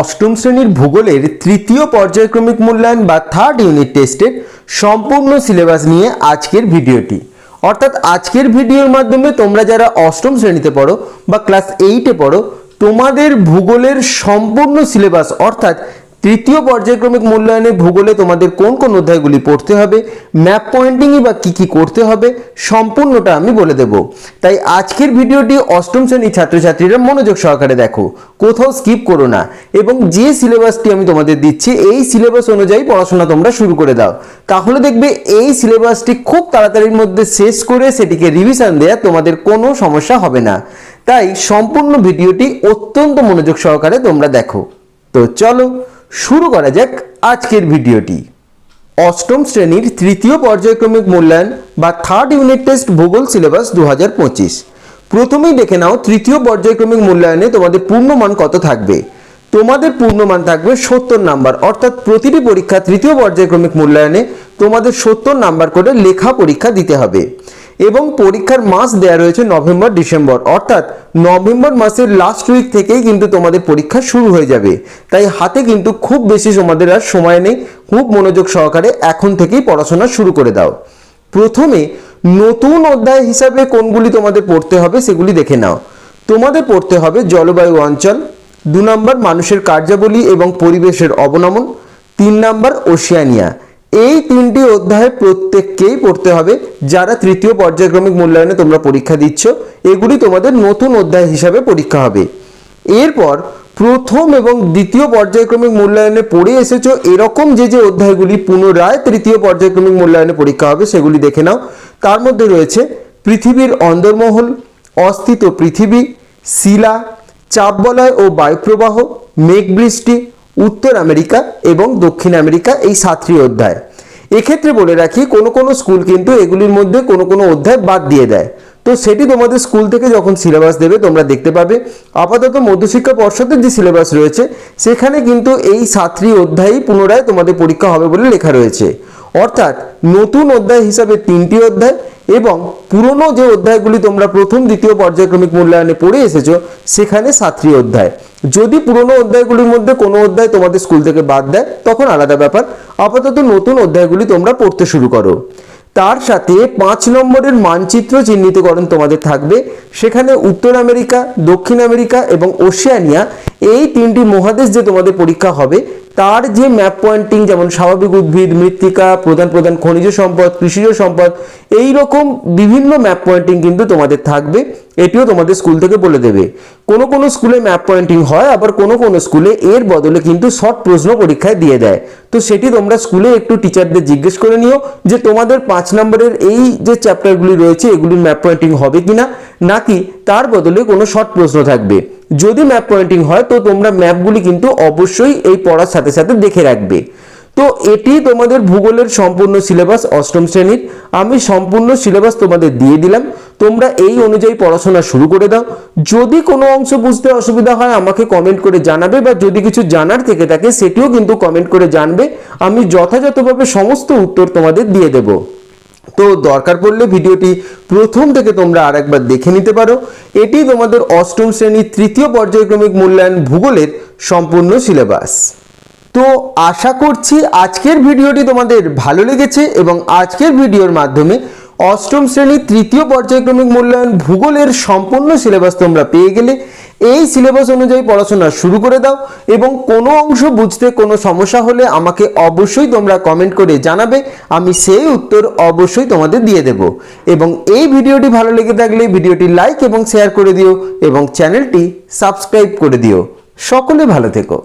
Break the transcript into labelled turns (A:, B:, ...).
A: অষ্টম শ্রেণির ভূগোলের তৃতীয় পর্যায়ক্রমিক মূল্যায়ন বা থার্ড ইউনিট টেস্টের সম্পূর্ণ সিলেবাস নিয়ে আজকের ভিডিওটি। অর্থাৎ আজকের ভিডিওর মাধ্যমে তোমরা যারা অষ্টম শ্রেণীতে পড়ো বা ক্লাস এইটে পড়ো, তোমাদের ভূগোলের সম্পূর্ণ সিলেবাস অর্থাৎ তৃতীয় পর্যায়ক্রমিক মূল্যায়নে ভূগোলে তোমাদের কোন কোন অধ্যায়গুলি পড়তে হবে ম্যাপ পয়েন্টিংই বা কী কী করতে হবে, সম্পূর্ণটা আমি বলে দেব। তাই আজকের ভিডিওটি অষ্টম শ্রেণির ছাত্রছাত্রীরা মনোযোগ সহকারে দেখো, কোথাও স্কিপ করো না। এবং যে সিলেবাসটি আমি তোমাদের দিচ্ছি, এই সিলেবাস অনুযায়ী পড়াশোনা তোমরা শুরু করে দাও। তাহলে দেখবে এই সিলেবাসটি খুব তাড়াতাড়ির মধ্যে শেষ করে সেটিকে রিভিশন দেওয়া তোমাদের কোনো সমস্যা হবে না। তাই সম্পূর্ণ ভিডিওটি অত্যন্ত মনোযোগ সহকারে তোমরা দেখো। তো চলো শুরু করা যাক আজকের ভিডিওটি। অষ্টম শ্রেণির তৃতীয় পর্যায়ক্রমিক মূল্যায়ন বা থার্ড ইউনিট টেস্ট ভূগোল সিলেবাস দু হাজার পঁচিশ। প্রথমেই দেখে নাও তৃতীয় পর্যায়ক্রমিক মূল্যায়নে তোমাদের পূর্ণমান কত থাকবে। তোমাদের পূর্ণমান থাকবে সত্তর নাম্বার, অর্থাৎ প্রতিটি পরীক্ষা তৃতীয় পর্যায়ক্রমিক মূল্যায়নে তোমাদের সত্তর নাম্বার করে লেখা পরীক্ষা দিতে হবে। এবং পরীক্ষার মাস দেয়া রয়েছে নভেম্বর, ডিসেম্বর। অর্থাৎ নভেম্বর মাসের লাস্ট উইক থেকেই কিন্তু তোমাদের পরীক্ষা শুরু হয়ে যাবে। তাই হাতে কিন্তু খুব বেশি তোমাদের আর সময় নেই। খুব মনোযোগ সহকারে এখন থেকেই পড়াশোনা শুরু করে দাও। প্রথমে নতুন অধ্যায় হিসাবে কোনগুলি তোমাদের পড়তে হবে সেগুলি দেখে নাও। তোমাদের পড়তে হবে জলবায়ু অঞ্চল, দু নম্বর মানুষের কার্যাবলী এবং পরিবেশের অবনমন, তিন নম্বর ওশিয়ানিয়া। এই তিনটি অধ্যায় প্রত্যেককেই পড়তে হবে। যারা তৃতীয় পর্যায়ক্রমিক মূল্যায়নে তোমরা পরীক্ষা দিচ্ছ, এগুলি তোমাদের নতুন অধ্যায় হিসাবে পরীক্ষা হবে। এরপর প্রথম এবং দ্বিতীয় পর্যায়ক্রমিক মূল্যায়নে পড়ে এসেছ, এরকম যে যে অধ্যায়গুলি পুনরায় তৃতীয় পর্যায়ক্রমিক মূল্যায়নে পরীক্ষা হবে, সেগুলি দেখে নাও। তার মধ্যে রয়েছে পৃথিবীর অন্দরমহল, অস্থিত পৃথিবী, শিলা, চাপবলয় ও বায়ুপ্রবাহ, মেঘবৃষ্টি উত্তর আমেরিকা এবং দক্ষিণ আমেরিকা এই সাতটি অধ্যায়। এক্ষেত্রে বলে রাখি, কোনো কোনো স্কুল কিন্তু এগুলির মধ্যে কোনো কোনো অধ্যায় বাদ দিয়ে দেয়। তো সেটি তোমাদের স্কুল থেকে যখন সিলেবাস দেবে, তোমরা দেখতে পাবে। আপাতত মধ্যশিক্ষা পর্ষদের যে সিলেবাস রয়েছে, সেখানে কিন্তু এই সাতটি অধ্যায়ই পুনরায় তোমাদের পরীক্ষা হবে বলে লেখা রয়েছে। অর্থাৎ নতুন অধ্যায় হিসাবে তিনটি অধ্যায় এবং পুরনো যে অধ্যায়গুলি তোমরা প্রথম, দ্বিতীয় পর্যায়ক্রমিক মূল্যায়নে পড়ে এসেছ, সেখানে সাতটি অধ্যায়। যদি পুরনো অধ্যায়গুলির মধ্যে কোনো অধ্যায় তোমাদের স্কুল থেকে বাদ দেয়, তখন আলাদা ব্যাপার। আপাতত নতুন অধ্যায়গুলি তোমরা পড়তে শুরু করো। তার সাথে পাঁচ নম্বরের মানচিত্র চিহ্নিতকরণ তোমাদের থাকবে। সেখানে উত্তর আমেরিকা, দক্ষিণ আমেরিকা এবং ওশিয়ানিয়া এই তিনটি মহাদেশ যে তোমাদের পরীক্ষা হবে, তার যে ম্যাপ পয়েন্টিং যেমন স্বাভাবিক উদ্ভিদ, মৃত্তিকা, প্রধান প্রধান খনিজ সম্পদ, কৃষিজ সম্পদ এই রকম বিভিন্ন ম্যাপ পয়েন্টিং কিন্তু তোমাদের থাকবে। এটিও তোমাদের স্কুল থেকে বলে দেবে। কোনো কোনো স্কুলে ম্যাপ পয়েন্টিং হয়, আবার কোনো কোনো স্কুলে এর বদলে কিন্তু শর্ট প্রশ্ন পরীক্ষায় দিয়ে দেয়। তো সেটি তোমরা স্কুলে একটু টিচারদের জিজ্ঞেস করে নিও যে তোমাদের পাঁচ নম্বরের এই যে চ্যাপ্টারগুলি রয়েছে, এগুলির ম্যাপ পয়েন্টিং হবে কিনা? নাকি তার বদলে কোনো শর্ট প্রশ্ন থাকবে? যদি ম্যাপ পয়েন্টিং হয়, তো তোমরা ম্যাপগুলি কিন্তু অবশ্যই এই পড়ার সাথে সাথে দেখে রাখবে। তো এটি তোমাদের ভূগোলের সম্পূর্ণ সিলেবাস অষ্টম শ্রেণির। আমি সম্পূর্ণ সিলেবাস তোমাদের দিয়ে দিলাম। তোমরা এই অনুযায়ী পড়াশোনা শুরু করে দাও। যদি কোনো অংশ বুঝতে অসুবিধা হয়, আমাকে কমেন্ট করে জানাবে বা যদি কিছু জানার থেকে থাকে, সেটিও কিন্তু কমেন্ট করে জানবে। আমি যথাযথভাবে সমস্ত উত্তর তোমাদের দিয়ে দেবো। তো দরকার পড়লে ভিডিওটি প্রথম থেকে তোমরা আর একবার দেখে নিতে পারো। এটি তোমাদের অষ্টম শ্রেণির তৃতীয় পর্যায়ক্রমিক মূল্যায়ন ভূগোলের সম্পূর্ণ সিলেবাস। তো আশা করছি আজকের ভিডিওটি তোমাদের ভালো লেগেছে এবং আজকের ভিডিওর মাধ্যমে অষ্টম শ্রেণির তৃতীয় পর্যায়ক্রমিক মূল্যায়ন ভূগোলের সম্পূর্ণ সিলেবাস তোমরা পেয়ে গেলে। এই সিলেবাস অনুযায়ী পড়াশোনা শুরু করে দাও এবং কোনো অংশ বুঝতে কোনো সমস্যা হলে আমাকে অবশ্যই তোমরা কমেন্ট করে জানাবে। আমি সেই উত্তর অবশ্যই তোমাদের দিয়ে দেব। এবং এই ভিডিওটি ভালো লেগে থাকলে ভিডিওটি লাইক এবং শেয়ার করে দিও এবং চ্যানেলটি সাবস্ক্রাইব করে দিও। সকলে ভালো থেকো।